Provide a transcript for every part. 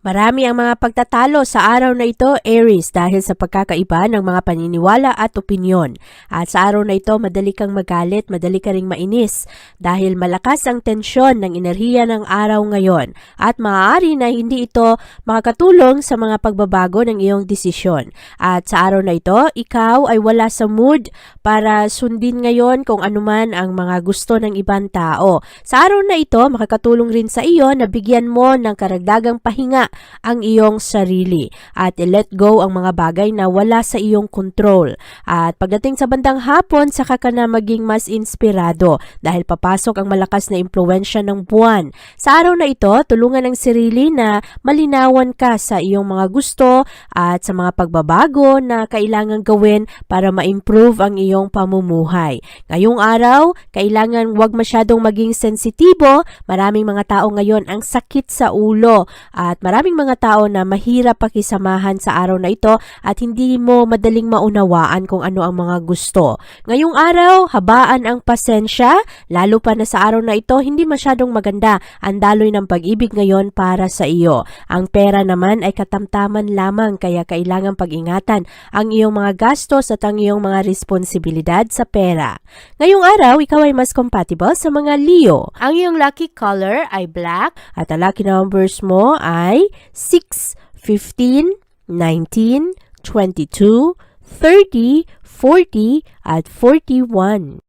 Marami ang mga pagtatalo sa araw na ito, Aries, dahil sa pagkakaiba ng mga paniniwala at opinyon. At sa araw na ito, madali kang magalit, madali ka ring mainis dahil malakas ang tensyon ng enerhiya ng araw ngayon at maaari na hindi ito makakatulong sa mga pagbabago ng iyong desisyon. At sa araw na ito, ikaw ay wala sa mood para sundin ngayon kung anuman ang mga gusto ng ibang tao. Sa araw na ito, makakatulong rin sa iyo na bigyan mo ng karagdagang pahinga ang iyong sarili at let go ang mga bagay na wala sa iyong control. At pagdating sa bandang hapon, saka ka na maging mas inspirado dahil papasok ang malakas na impluensya ng buwan. Sa araw na ito, tulungan ang sarili na malinawan ka sa iyong mga gusto at sa mga pagbabago na kailangan gawin para ma-improve ang iyong pamumuhay. Ngayong araw, kailangan wag masyadong maging sensitibo. Maraming mga tao ngayon ang sakit sa ulo at maraming mga tao na mahirap pakisamahan sa araw na ito at hindi mo madaling maunawaan kung ano ang mga gusto. Ngayong araw, habaan ang pasensya, lalo pa na sa araw na ito, hindi masyadong maganda ang daloy ng pag-ibig ngayon para sa iyo. Ang pera naman ay katamtaman lamang kaya kailangan pag-ingatan ang iyong mga gastos at ang iyong mga responsibilidad sa pera. Ngayong araw, ikaw ay mas compatible sa mga Leo. Ang iyong lucky color ay black at ang lucky numbers mo ay 6, 15, 19, 22, 30, 40 at 41.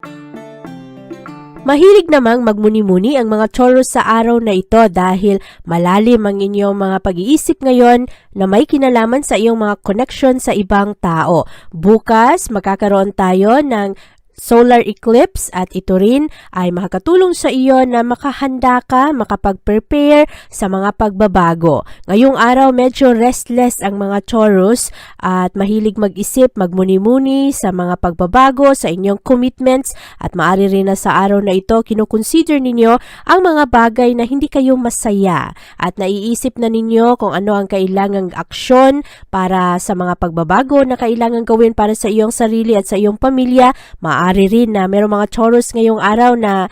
Mahilig namang magmuni-muni ang mga Taurus sa araw na ito dahil malalim ang inyong mga pag-iisip ngayon na may kinalaman sa iyong mga connection sa ibang tao. Bukas, magkakaroon tayo ng solar eclipse at ito rin ay makakatulong sa iyo na makahanda ka, makapag-prepare sa mga pagbabago. Ngayong araw medyo restless ang mga Taurus at mahilig mag-isip, magmuni-muni sa mga pagbabago sa inyong commitments at maari rin na sa araw na ito kinukonsider ninyo ang mga bagay na hindi kayo masaya at naiisip na ninyo kung ano ang kailangang aksyon para sa mga pagbabago na kailangan gawin para sa iyong sarili at sa iyong pamilya. Maaari rin na mayroong mga Taurus ngayong araw na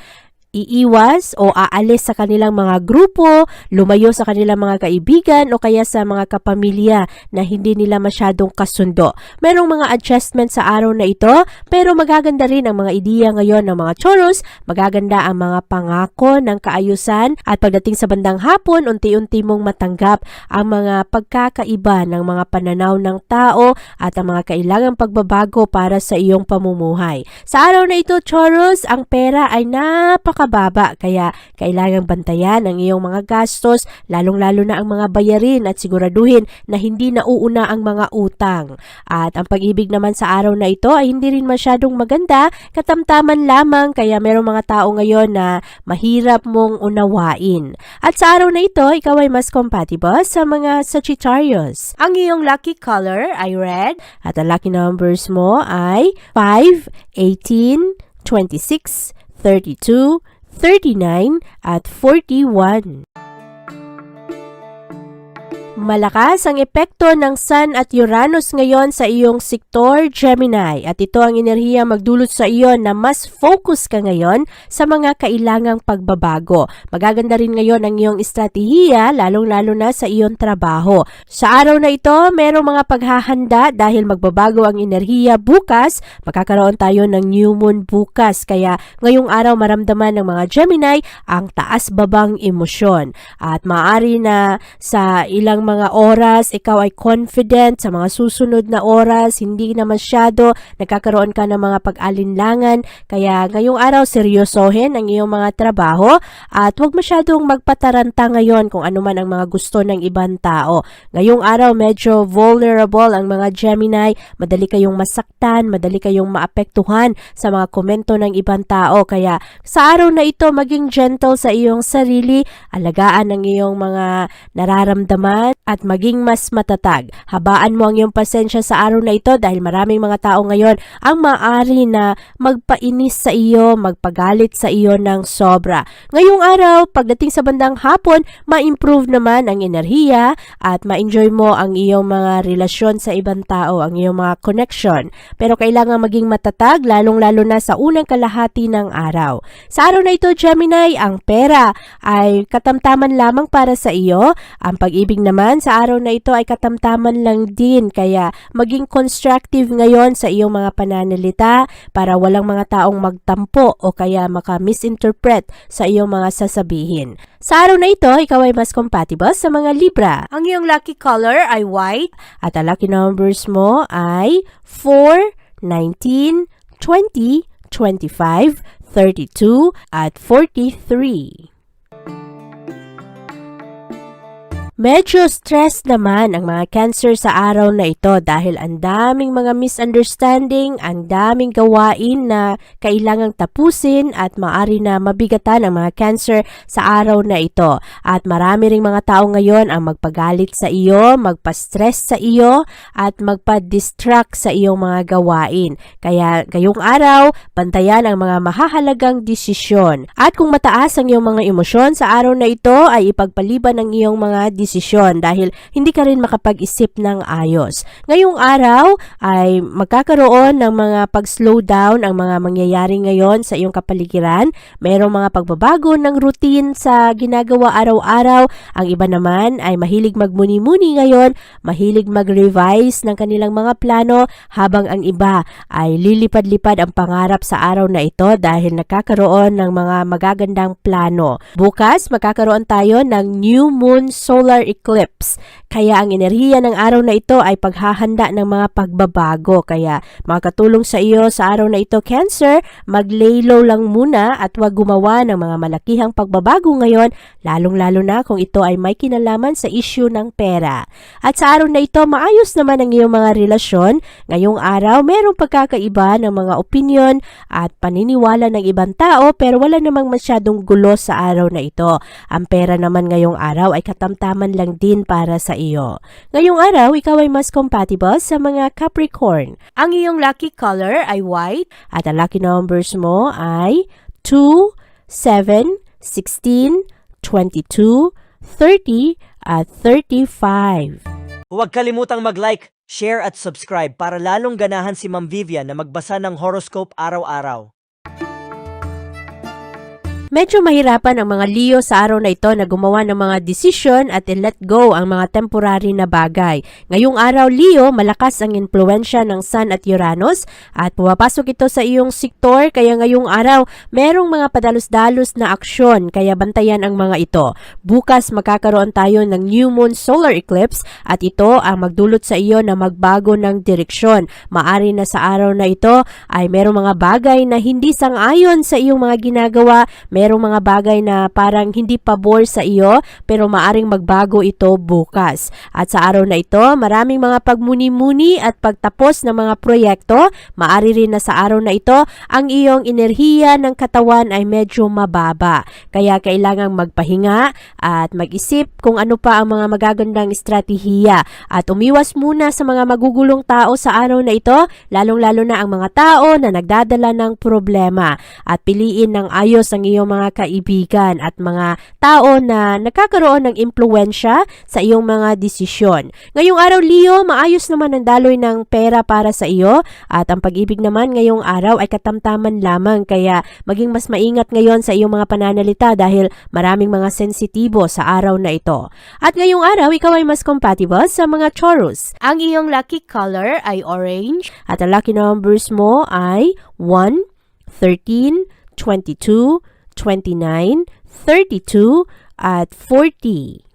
iiwas o aalis sa kanilang mga grupo, lumayo sa kanilang mga kaibigan o kaya sa mga kapamilya na hindi nila masyadong kasundo. Merong mga adjustment sa araw na ito, pero magaganda rin ang mga ideya ngayon ng mga Taurus, magaganda ang mga pangako ng kaayusan at pagdating sa bandang hapon, unti-unti mong matanggap ang mga pagkakaiba ng mga pananaw ng tao at ang mga kailangang pagbabago para sa iyong pamumuhay. Sa araw na ito, Taurus, ang pera ay napaka napakababa kaya kailangang bantayan ang iyong mga gastos lalong-lalo na ang mga bayarin at siguraduhin na hindi nauuna ang mga utang. At ang pag-ibig naman sa araw na ito ay hindi rin masyadong maganda, katamtaman lamang kaya merong mga tao ngayon na mahirap mong unawain. At sa araw na ito, ikaw ay mas compatible sa mga Sagittarius. Ang iyong lucky color ay red at ang lucky numbers mo ay 5, 18, 26, 32, 39 at 41. Malakas ang epekto ng Sun at Uranus ngayon sa iyong sektor Gemini at ito ang enerhiya magdulot sa iyo na mas focus ka ngayon sa mga kailangang pagbabago. Magaganda rin ngayon ang iyong estratehiya lalong-lalo na sa iyong trabaho. Sa araw na ito, merong mga paghahanda dahil magbabago ang enerhiya bukas. Magkakaroon tayo ng new moon bukas kaya ngayong araw maramdaman ng mga Gemini ang taas-babang emosyon at maaari na sa ilang mga oras, ikaw ay confident sa mga susunod na oras, hindi na masyado, nagkakaroon ka ng mga pag-alinlangan, kaya ngayong araw seryosohin ang iyong mga trabaho at huwag masyadong magpataranta ngayon kung ano man ang mga gusto ng ibang tao. Ngayong araw medyo vulnerable ang mga Gemini, madali kayong masaktan, madali kayong maapektuhan sa mga komento ng ibang tao, kaya sa araw na ito maging gentle sa iyong sarili, alagaan ang iyong mga nararamdaman at maging mas matatag. Habaan mo ang iyong pasensya sa araw na ito dahil maraming mga tao ngayon ang maaari na magpainis sa iyo, magpagalit sa iyo ng sobra. Ngayong araw, pagdating sa bandang hapon, ma-improve naman ang enerhiya at ma-enjoy mo ang iyong mga relasyon sa ibang tao, ang iyong mga connection. Pero kailangan maging matatag, lalong-lalo na sa unang kalahati ng araw. Sa araw na ito, Gemini, ang pera ay katamtaman lamang para sa iyo. Ang pag-ibig naman sa araw na ito ay katamtaman lang din. Kaya maging constructive ngayon sa iyong mga pananalita para walang mga taong magtampo o kaya maka-misinterpret sa iyong mga sasabihin. Sa araw na ito, ikaw ay mas compatible sa mga Libra. Ang iyong lucky color ay white at ang lucky numbers mo ay 4, 19, 20, 25, 32 at 43. Medyo stress naman ang mga cancer sa araw na ito dahil ang daming mga misunderstanding, ang daming gawain na kailangang tapusin at maari na mabigatan ang mga cancer sa araw na ito. At marami ring mga tao ngayon ang magpagalit sa iyo, magpa-stress sa iyo at magpa-distract sa iyong mga gawain. Kaya ngayong araw, bantayan ang mga mahahalagang desisyon. At kung mataas ang iyong mga emosyon sa araw na ito ay ipagpaliban ang iyong mga desisyon dahil hindi ka rin makapag-isip ng ayos. Ngayong araw ay magkakaroon ng mga pag-slow down ang mga mangyayari ngayon sa iyong kapaligiran. Mayroong mga pagbabago ng routine sa ginagawa araw-araw. Ang iba naman ay mahilig magmuni-muni ngayon, mahilig mag-revise ng kanilang mga plano habang ang iba ay lilipad-lipad ang pangarap sa araw na ito dahil nakakaroon ng mga magagandang plano. Bukas magkakaroon tayo ng new moon solar eclipse. Kaya ang enerhiya ng araw na ito ay paghahanda ng mga pagbabago. Kaya makatulong sa iyo sa araw na ito, Cancer, mag-lay low lang muna at huwag gumawa ng mga malakihang pagbabago ngayon, lalong-lalo na kung ito ay may kinalaman sa issue ng pera. At sa araw na ito, maayos naman ang iyong mga relasyon. Ngayong araw, merong pagkakaiba ng mga opinion at paniniwala ng ibang tao pero wala namang masyadong gulo sa araw na ito. Ang pera naman ngayong araw ay katamtaman lang din para sa iyo. Ngayong araw, ikaw ay mas compatible sa mga Capricorn. Ang iyong lucky color ay white at ang lucky numbers mo ay 2, 7, 16, 22, 30 at 35. Huwag kalimutang mag-like, share at subscribe para lalong ganahan si Ma'am Vivian na magbasa ng horoscope araw-araw. Medyo mahirapan ang mga Leo sa araw na ito na gumawa ng mga desisyon at i-let go ang mga temporary na bagay. Ngayong araw, Leo, malakas ang impluensya ng Sun at Uranus at pumapasok ito sa iyong sektor kaya ngayong araw, merong mga padalos-dalos na aksyon kaya bantayan ang mga ito. Bukas magkakaroon tayo ng new moon solar eclipse at ito ang magdulot sa iyo na magbago ng direksyon. Maari na sa araw na ito ay merong mga bagay na hindi sang-ayon sa iyong mga ginagawa, merong mga bagay na parang hindi pabor sa iyo pero maaring magbago ito bukas. At sa araw na ito, maraming mga pagmuni-muni at pagtapos ng mga proyekto. Maari rin na sa araw na ito, ang iyong enerhiya ng katawan ay medyo mababa. Kaya kailangang magpahinga at mag-isip kung ano pa ang mga magagandang estratehiya at umiwas muna sa mga magugulong tao sa araw na ito, lalong-lalo na ang mga tao na nagdadala ng problema at piliin ng ayos ang iyong mga kaibigan at mga tao na nagkakaroon ng impluensya sa iyong mga desisyon. Ngayong araw, Leo, maayos naman ang daloy ng pera para sa iyo at ang pag-ibig naman ngayong araw ay katamtaman lamang kaya maging mas maingat ngayon sa iyong mga pananalita dahil maraming mga sensitibo sa araw na ito. At ngayong araw, ikaw ay mas compatible sa mga Taurus. Ang iyong lucky color ay orange at ang lucky numbers mo ay 1, 13, 22, 29, 32, at 40.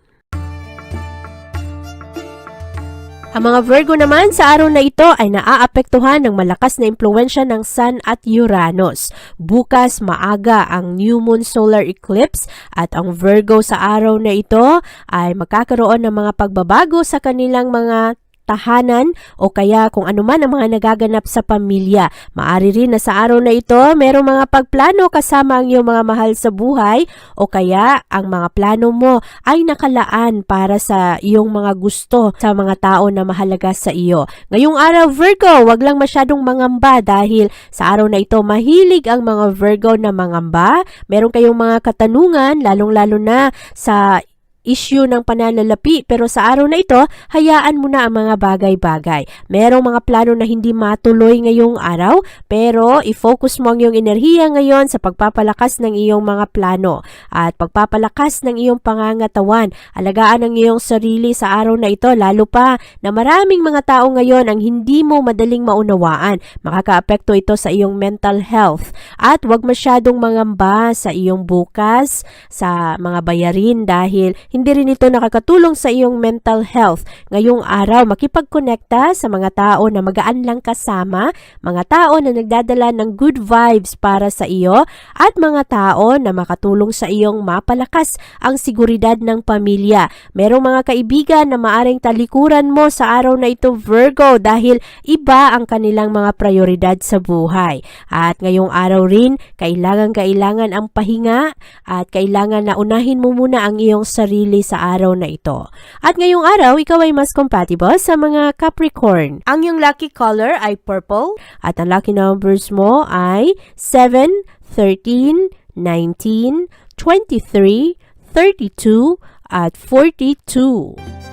Ang mga Virgo naman sa araw na ito ay naaapektuhan ng malakas na impluensya ng Sun at Uranus. Bukas maaga ang new moon solar eclipse at ang Virgo sa araw na ito ay magkakaroon ng mga pagbabago sa kanilang mga tahanan o kaya kung ano man ang mga nagaganap sa pamilya. Maari rin na sa araw na ito, merong mga pagplano kasama ang iyong mga mahal sa buhay o kaya ang mga plano mo ay nakalaan para sa iyong mga gusto sa mga tao na mahalaga sa iyo. Ngayong araw Virgo, wag lang masyadong mangamba dahil sa araw na ito mahilig ang mga Virgo na mangamba. Meron kayong mga katanungan lalong-lalo na sa issue ng pananalapi pero sa araw na ito, hayaan mo na ang mga bagay-bagay. Merong mga plano na hindi matuloy ngayong araw pero i-focus mo ang iyong enerhiya ngayon sa pagpapalakas ng iyong mga plano at pagpapalakas ng iyong pangangatawan. Alagaan ang iyong sarili sa araw na ito lalo pa na maraming mga tao ngayon ang hindi mo madaling maunawaan. Makakaapekto ito sa iyong mental health at huwag masyadong mangamba sa iyong bukas, sa mga bayarin dahil hindi rin ito nakakatulong sa iyong mental health. Ngayong araw, makipagkonekta sa mga tao na magaan lang kasama, mga tao na nagdadala ng good vibes para sa iyo, at mga tao na makatulong sa iyong mapalakas ang seguridad ng pamilya. Merong mga kaibigan na maaring talikuran mo sa araw na ito Virgo dahil iba ang kanilang mga prioridad sa buhay. At ngayong araw rin, kailangan-kailangan ang pahinga at kailangan na unahin mo muna ang iyong sarili sa araw na ito. At ngayong araw, ikaw ay mas compatible sa mga Capricorn. Ang iyong lucky color ay purple at ang lucky numbers mo ay 7, 13, 19, 23, 32, at 42.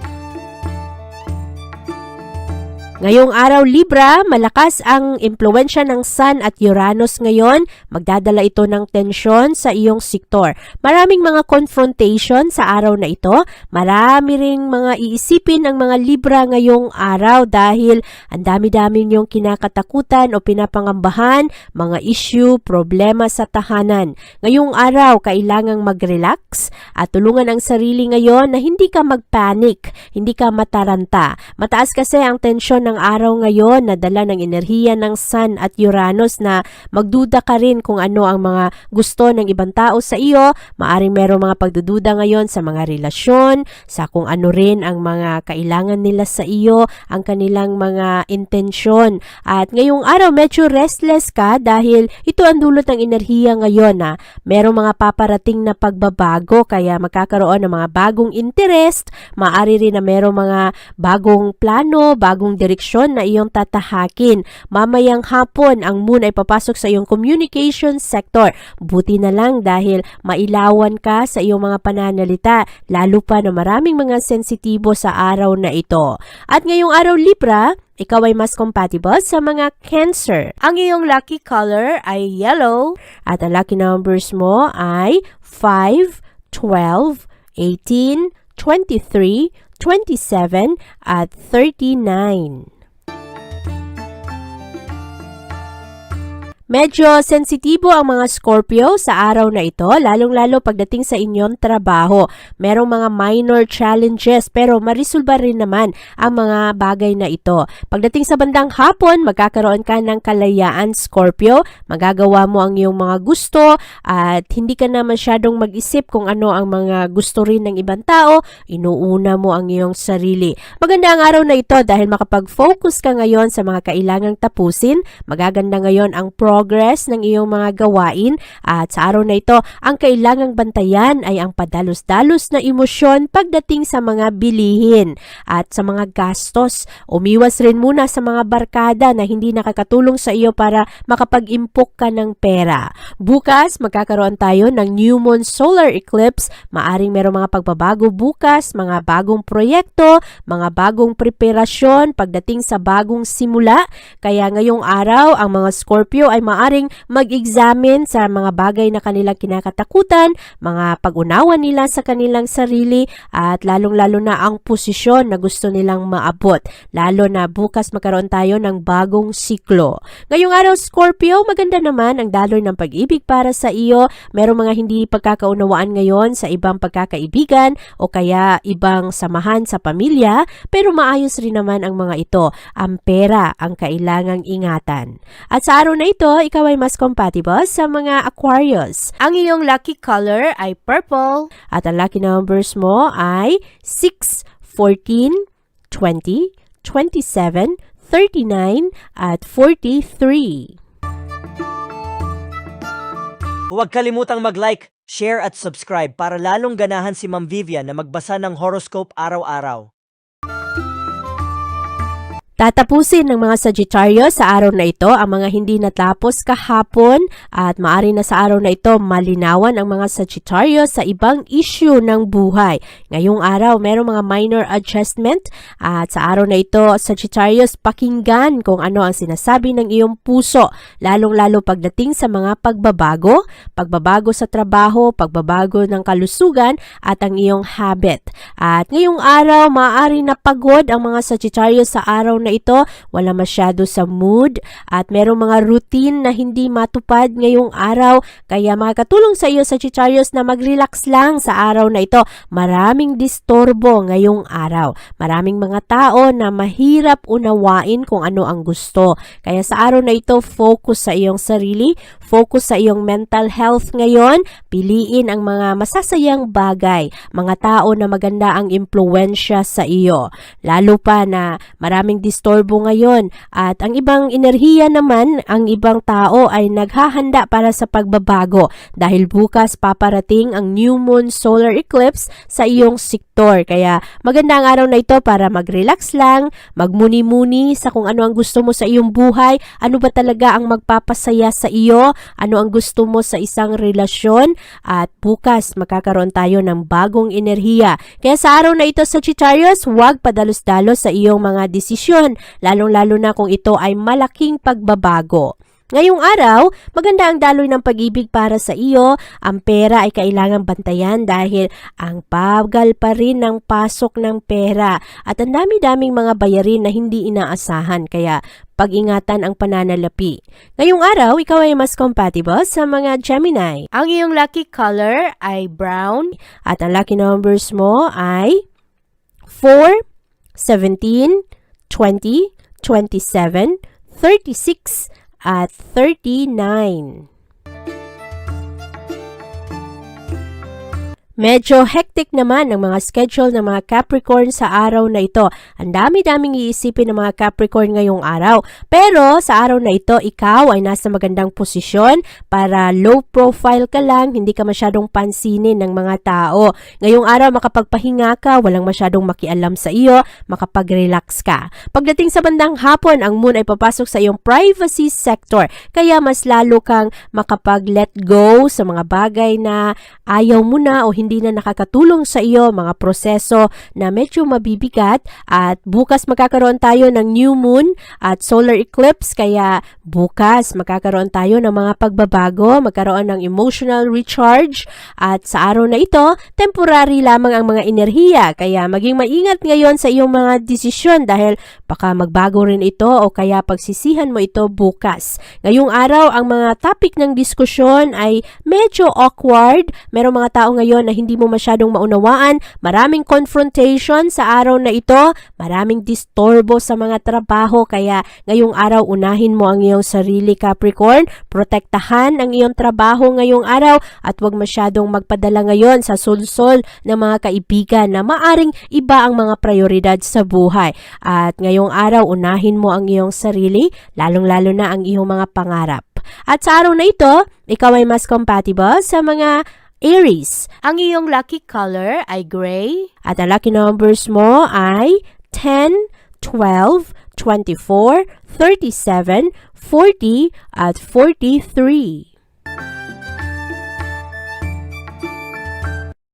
Ngayong araw Libra, malakas ang impluensya ng Sun at Uranus ngayon. Magdadala ito ng tensyon sa iyong sektor. Maraming mga confrontation sa araw na ito. Marami ring mga iisipin ang mga Libra ngayong araw dahil ang dami-dami niyong kinakatakutan o pinapangambahan, mga issue, problema sa tahanan. Ngayong araw, kailangang mag-relax at tulungan ang sarili ngayon na hindi ka mag-panic, hindi ka mataranta. Mataas kasi ang tensyon araw ngayon na dala ng enerhiya ng Sun at Uranus na magduda ka rin kung ano ang mga gusto ng ibang tao sa iyo. Maaring merong mga pagdududa ngayon sa mga relasyon, sa kung ano rin ang mga kailangan nila sa iyo, ang kanilang mga intensyon. At ngayong araw medyo restless ka dahil ito ang dulot ng enerhiya ngayon na merong mga paparating na pagbabago kaya magkakaroon ng mga bagong interest, maaari rin na merong mga bagong plano, bagong direksyon na iyong tatahakin. Mamayang hapon, ang moon ay papasok sa iyong communication sector. Buti na lang dahil mailawan ka sa iyong mga pananalita, lalo pa na maraming mga sensitibo sa araw na ito. At ngayong araw Libra, ikaw ay mas compatible sa mga Cancer. Ang iyong lucky color ay yellow at ang lucky numbers mo ay 5, 12, 18, 23, 27 at 39. Medyo sensitibo ang mga Scorpio sa araw na ito, lalong-lalo pagdating sa inyong trabaho. Merong mga minor challenges pero marisolba rin naman ang mga bagay na ito. Pagdating sa bandang hapon, magkakaroon ka ng kalayaan Scorpio, magagawa mo ang iyong mga gusto at hindi ka na masyadong mag-isip kung ano ang mga gusto rin ng ibang tao, inuuna mo ang iyong sarili. Maganda ang araw na ito dahil makapag-focus ka ngayon sa mga kailangang tapusin, magaganda ngayon ang progress progress ng iyong mga gawain at sa araw na ito, ang kailangang bantayan ay ang padalos-dalos na emosyon pagdating sa mga bilihin at sa mga gastos. Umiwas rin muna sa mga barkada na hindi nakakatulong sa iyo para makapag-impok ka ng pera. Bukas, magkakaroon tayo ng new moon solar eclipse. Maaring merong mga pagbabago bukas, mga bagong proyekto, mga bagong preparasyon pagdating sa bagong simula. Kaya ngayong araw, ang mga Scorpio ay maaring mag-examine sa mga bagay na kanilang kinakatakutan, mga pag-unawa nila sa kanilang sarili at lalong-lalo na ang posisyon na gusto nilang maabot. Lalo na bukas magkaroon tayo ng bagong siklo. Ngayong araw, Scorpio, maganda naman ang daloy ng pag-ibig para sa iyo. Merong mga hindi pagkakaunawaan ngayon sa ibang pagkakaibigan o kaya ibang samahan sa pamilya, pero maayos rin naman ang mga ito. Ang pera ang kailangang ingatan. At sa araw na ito, ikaw ay mas compatible sa mga Aquarius. Ang iyong lucky color ay purple at ang lucky numbers mo ay 6, 14, 20, 27, 39 at 43. Huwag kalimutang mag-like, share at subscribe para lalong ganahan si Ma'am Vivian na magbasa ng horoscope araw-araw. Tatapusin ng mga Sagittarius sa araw na ito ang mga hindi natapos kahapon at maari na sa araw na ito malinawan ang mga Sagittarius sa ibang issue ng buhay. Ngayong araw, merong mga minor adjustment at sa araw na ito, Sagittarius, pakinggan kung ano ang sinasabi ng iyong puso, lalong-lalo pagdating sa mga pagbabago, pagbabago sa trabaho, pagbabago ng kalusugan at ang iyong habit. At ngayong araw, maaari na pagod ang mga Sagittarius sa araw na ito, wala masyado sa mood at merong mga routine na hindi matupad ngayong araw kaya makakatulong sa iyo Sagittarius na mag-relax lang sa araw na ito. Maraming distorbo ngayong araw. Maraming mga tao na mahirap unawain kung ano ang gusto. Kaya sa araw na ito, focus sa iyong sarili, focus sa iyong mental health ngayon, piliin ang mga masasayang bagay, mga tao na maganda ang impluensya sa iyo. Lalo pa na maraming disturbo ngayon. At ang ibang enerhiya naman, ang ibang tao ay naghahanda para sa pagbabago. Dahil bukas paparating ang new moon solar eclipse sa iyong sektor. Kaya maganda ang araw na ito para mag-relax lang, magmuni-muni sa kung ano ang gusto mo sa iyong buhay, ano ba talaga ang magpapasaya sa iyo, ano ang gusto mo sa isang relasyon? At bukas magkakaroon tayo ng bagong enerhiya. Kaya sa araw na ito Sagittarius, huwag padalos-dalos sa iyong mga desisyon, lalong-lalo na kung ito ay malaking pagbabago. Ngayong araw, maganda ang daloy ng pag-ibig para sa iyo. Ang pera ay kailangang bantayan dahil ang pagal pa rin ng pasok ng pera at ang dami-daming mga bayarin na hindi inaasahan kaya pag-ingatan ang pananalapi. Ngayong araw, ikaw ay mas compatible sa mga Gemini. Ang iyong lucky color ay brown at ang lucky numbers mo ay 4, 17, 20, 27, 36, at 39. Medyo hectic naman ang mga schedule ng mga Capricorn sa araw na ito. Ang dami-daming iisipin ng mga Capricorn ngayong araw. Pero sa araw na ito, ikaw ay nasa magandang posisyon para low profile ka lang, hindi ka masyadong pansinin ng mga tao. Ngayong araw, makapagpahinga ka, walang masyadong makialam sa iyo, makapag-relax ka. Pagdating sa bandang hapon, ang moon ay papasok sa iyong privacy sector. Kaya mas lalo kang makapag-let go sa mga bagay na ayaw mo na o hindi na nakakatulong sa iyo, mga proseso na medyo mabibigat at bukas magkakaroon tayo ng new moon at solar eclipse kaya bukas magkakaroon tayo ng mga pagbabago, magkaroon ng emotional recharge at sa araw na ito, temporary lamang ang mga enerhiya kaya maging maingat ngayon sa iyong mga desisyon dahil baka magbago rin ito o kaya pagsisihan mo ito bukas. Ngayong araw, ang mga topic ng diskusyon ay medyo awkward. Merong mga tao ngayon na hindi mo masyadong maunawaan, maraming confrontation sa araw na ito, maraming distorbo sa mga trabaho, kaya ngayong araw unahin mo ang iyong sarili Capricorn, protektahan ang iyong trabaho ngayong araw at huwag masyadong magpadala ngayon sa sulsol ng mga kaibigan na maaring iba ang mga prioridad sa buhay. At ngayong araw unahin mo ang iyong sarili, lalong-lalo na ang iyong mga pangarap. At sa araw na ito, ikaw ay mas compatible sa mga Aries. Ang iyong lucky color ay gray at ang lucky numbers mo ay 10, 12, 24, 37, 40 at 43.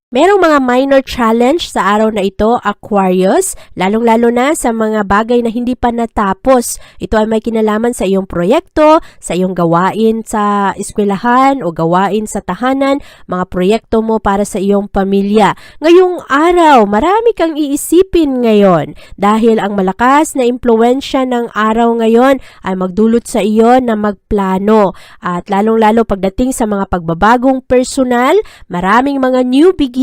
Merong mga minor challenge sa araw na ito, Aquarius, lalong-lalo na sa mga bagay na hindi pa natapos. Ito ay may kinalaman sa iyong proyekto, sa iyong gawain sa eskwelahan o gawain sa tahanan, mga proyekto mo para sa iyong pamilya. Ngayong araw, marami kang iisipin ngayon dahil ang malakas na impluensya ng araw ngayon ay magdulot sa iyo na magplano. At lalong-lalo pagdating sa mga pagbabagong personal, maraming mga new beginnings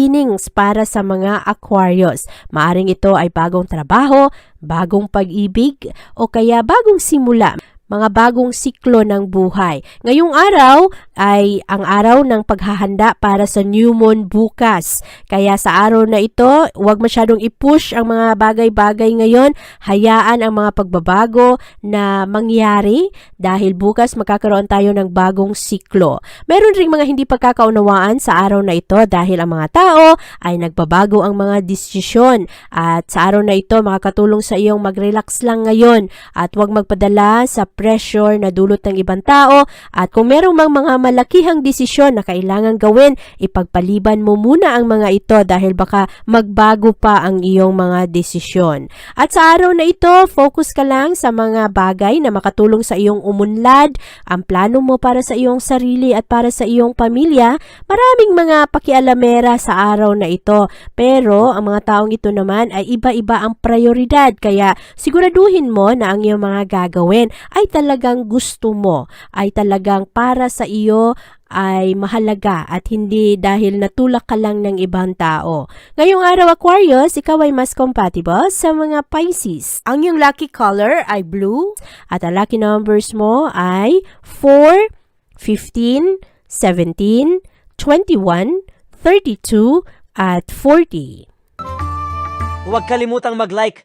para sa mga Aquarius. Maaring ito ay bagong trabaho, bagong pag-ibig, o kaya bagong simula mga bagong siklo ng buhay. Ngayong araw ay ang araw ng paghahanda para sa new moon bukas. Kaya sa araw na ito, huwag masyadong i-push ang mga bagay-bagay ngayon. Hayaan ang mga pagbabago na mangyari dahil bukas magkakaroon tayo ng bagong siklo. Meron ring mga hindi pagkakaunawaan sa araw na ito dahil ang mga tao ay nagbabago ang mga desisyon. At sa araw na ito, makakatulong sa iyong mag-relax lang ngayon at huwag magpadala sa pressure na dulot ng ibang tao at kung merong mang mga malakihang desisyon na kailangan gawin, ipagpaliban mo muna ang mga ito dahil baka magbago pa ang iyong mga desisyon. At sa araw na ito, focus ka lang sa mga bagay na makatulong sa iyong umunlad, ang plano mo para sa iyong sarili at para sa iyong pamilya. Maraming mga pakialamera sa araw na ito, pero ang mga taong ito naman ay iba-iba ang prioridad kaya siguraduhin mo na ang iyong mga gagawin ay talagang gusto mo, ay talagang para sa iyo ay mahalaga at hindi dahil natulak ka lang ng ibang tao. Ngayong araw Aquarius, ikaw ay mas compatible sa mga Pisces. Ang iyong lucky color ay blue at ang lucky numbers mo ay 4, 15, 17, 21, 32 at 40. Huwag kalimutang mag-like,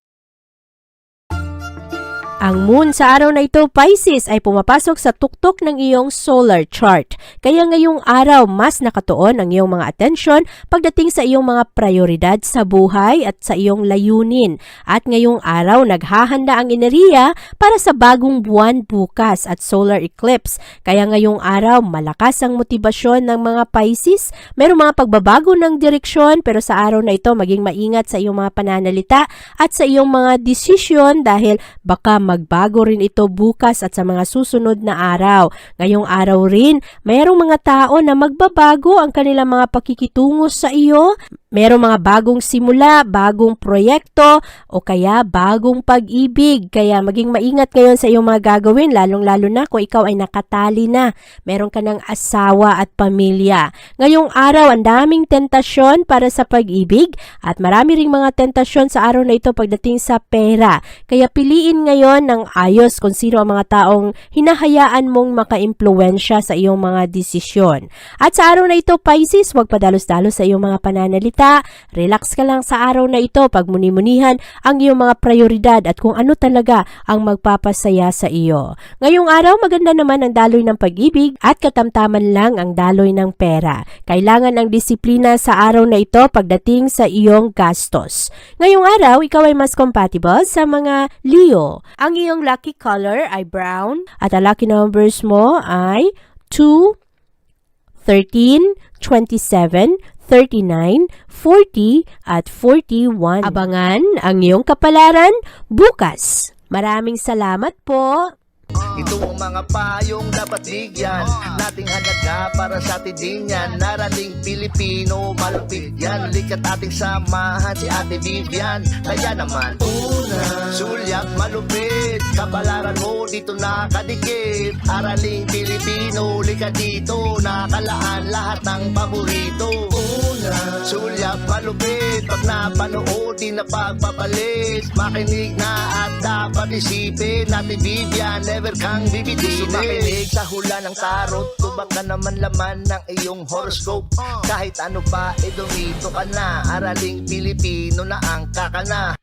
Ang moon sa araw na ito, Pisces, ay pumapasok sa tuktok ng iyong solar chart. Kaya ngayong araw, mas nakatuon ang iyong mga atensyon pagdating sa iyong mga prioridad sa buhay at sa iyong layunin. At ngayong araw, naghahanda ang enerhiya para sa bagong buwan bukas at solar eclipse. Kaya ngayong araw, malakas ang motibasyon ng mga Pisces. Merong mga pagbabago ng direksyon pero sa araw na ito, maging maingat sa iyong mga pananalita at sa iyong mga desisyon dahil baka magbago rin ito bukas at sa mga susunod na araw. Ngayong araw rin, mayroong mga tao na magbabago ang kanilang mga pakikitungo sa iyo. Merong mga bagong simula, bagong proyekto, o kaya bagong pag-ibig. Kaya maging maingat ngayon sa iyong mga gagawin, lalong-lalo na kung ikaw ay nakatali na. Meron ka ng asawa at pamilya. Ngayong araw, ang daming tentasyon para sa pag-ibig at marami ring mga tentasyon sa araw na ito pagdating sa pera. Kaya piliin ngayon ng ayos kung sino ang mga taong hinahayaan mong makaimpluwensya sa iyong mga desisyon. At sa araw na ito, Pisces, huwag padalos-dalos sa iyong mga pananalita. Relax ka lang sa araw na ito pag muni-munihan ang iyong mga prioridad at kung ano talaga ang magpapasaya sa iyo. Ngayong araw, maganda naman ang daloy ng pag-ibig at katamtaman lang ang daloy ng pera. Kailangan ang disiplina sa araw na ito pagdating sa iyong gastos. Ngayong araw, ikaw ay mas compatible sa mga Leo. Ang iyong lucky color ay brown at ang lucky numbers mo ay 2, 13, 27, 39, 40 at 41. Abangan ang iyong kapalaran bukas. Maraming salamat po. Ito ang mga payong dapat bigyan. Nating halaga para sa atin din yan. Narating Pilipino, malupit yan. Likat ating samahan si Ate Vivian. Kaya naman Una. Sulyap malupit. Kapalaran mo dito nakadikit. Araling Pilipino, likat dito. Nakalaan lahat ng paborito. Una. Sulyap malupit. Pag napanood di na pagpapalit. Makinig na at dapat isipin. Natin Vivian, never kang bibitinin. Makinig sa hula ng tarot Tubak ka naman laman ng iyong horoscope. Kahit ano pa, eh dumito ka na. Araling Pilipino na ang kakana